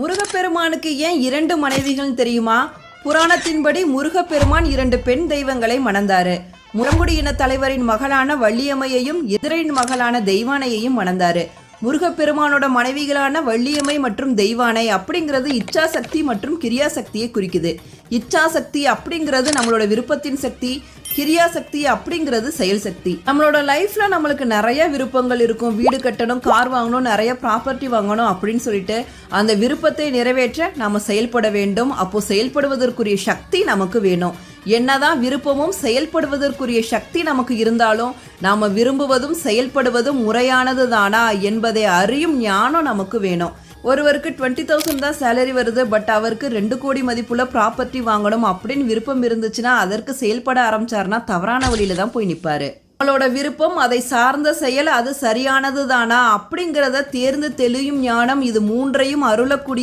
முருகப்பெருமானுக்கு ஏன் இரண்டு மனைவிகள் தெரியுமா? புராணத்தின்படி முருகப்பெருமான் இரண்டு பெண் தெய்வங்களை மணந்தாரு. முரங்குடி இன தலைவரின் மகளான வள்ளியம்மையையும் எதிரின் மகளான தெய்வானையையும் மணந்தாரு. முருகப்பெருமானோட மனைவிகளான வள்ளியம்மை மற்றும் தெய்வானை அப்படிங்கிறது இச்சாசக்தி மற்றும் கிரியாசக்தியை குறிக்குது. இச்சாசக்தி அப்படிங்கிறது நம்மளோட விருப்பத்தின் சக்தி கிரியாசக்தி அப்படிங்கிறது செயல் சக்தி. நம்மளோட லைஃப்ல நம்மளுக்கு நிறைய விருப்பங்கள் இருக்கும். வீடு கட்டணும் கார் வாங்கணும் நிறைய ப்ராப்பர்ட்டி வாங்கணும் அப்படின்னு சொல்லிட்டு அந்த விருப்பத்தை நிறைவேற்ற நாம செயல்பட வேண்டும். அப்போ செயல்படுவதற்குரிய சக்தி நமக்கு வேணும். என்னதான் விருப்பமும் செயல்படுவதற்குரிய சக்தி நமக்கு இருந்தாலும் நாம் விரும்புவதும் செயல்படுவதும் முறையானது தானா என்பதை அறியும் ஞானம் நமக்கு வேணும். ஒருவருக்கு டுவெண்ட்டி தௌசண்ட் தான் சேலரி வருது பட் அவருக்கு ரெண்டு கோடி மதிப்புள்ள ப்ராப்பர்ட்டி வாங்கணும் அப்படின்னு விருப்பம் இருந்துச்சுன்னா அதற்கு செயல்பட ஆரம்பிச்சாருன்னா தவறான வழியில தான் போய் நிற்பாரு நம்மளோட விருப்பம் அதை சார்ந்த செயல் அது சரியானது தானா அப்படிங்கிறத தேர்ந்து தெளியும் ஞானம் இது மூன்றையும் அருளக்கூடிய